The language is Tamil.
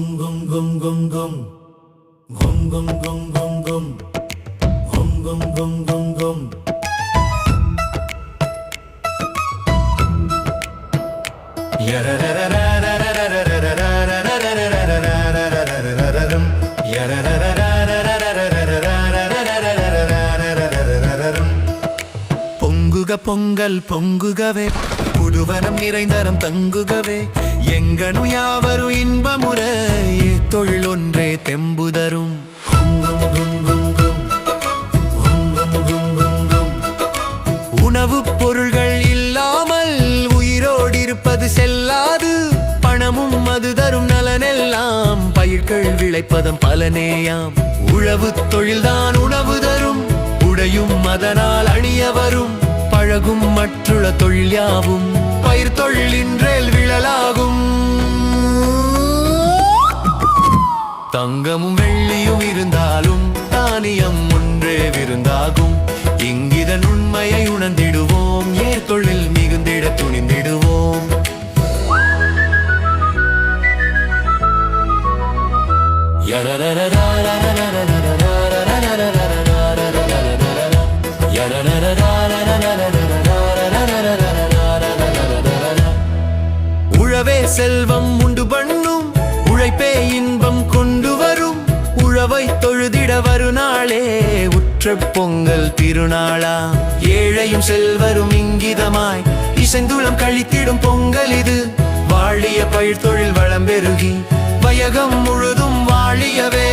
gum gum gum gum gum gum gum gum gum gum gum gum gum gum gum பொங்குக Pongal பொங்குகவே புதுவனம் நிறைந்தரம் தங்குகவே எங்கனு யாவரு இன்பமுற தொழில் ஒன்றே தெம்புதரும் உணவுப் பொருள்கள் இல்லாமல் உயிரோடு இருப்பது செல்லாது. பணமும் அது தரும் நலனெல்லாம் பயிர்கள் விளைப்பதம் பலனேயாம். உழவு தொழில்தான் உணவு தரும். உடையும் அதனால் அணிய வரும் பழகும் மற்றுள்ள தொழில் யாவும். பயிர் தொழிலின் தங்கமும் வெள்ளியும் இருந்தாலும் தானியம் ஒன்றே விருந்தாகும். இங்கிதன் உண்மையை உணர்ந்திடுவோம் ஏற்கொள்ளில் மிகுந்திட துணிந்திடுவோம். உழவே செல்வம் உண்டு பண்ணும் உழைப்பே இன்பம் கொண்டு வரும். உழவை தொழுதிட வருநாளே உற்ற பொங்கல் திருநாளா. ஏழையும் செல்வரும் இங்கிதமாய் இசைந்துளம் கழித்திடும் பொங்கல் இது. வாழிய பயிர் தொழில் வளம் பெருகி வயகம் முழுதும் வாழியவே.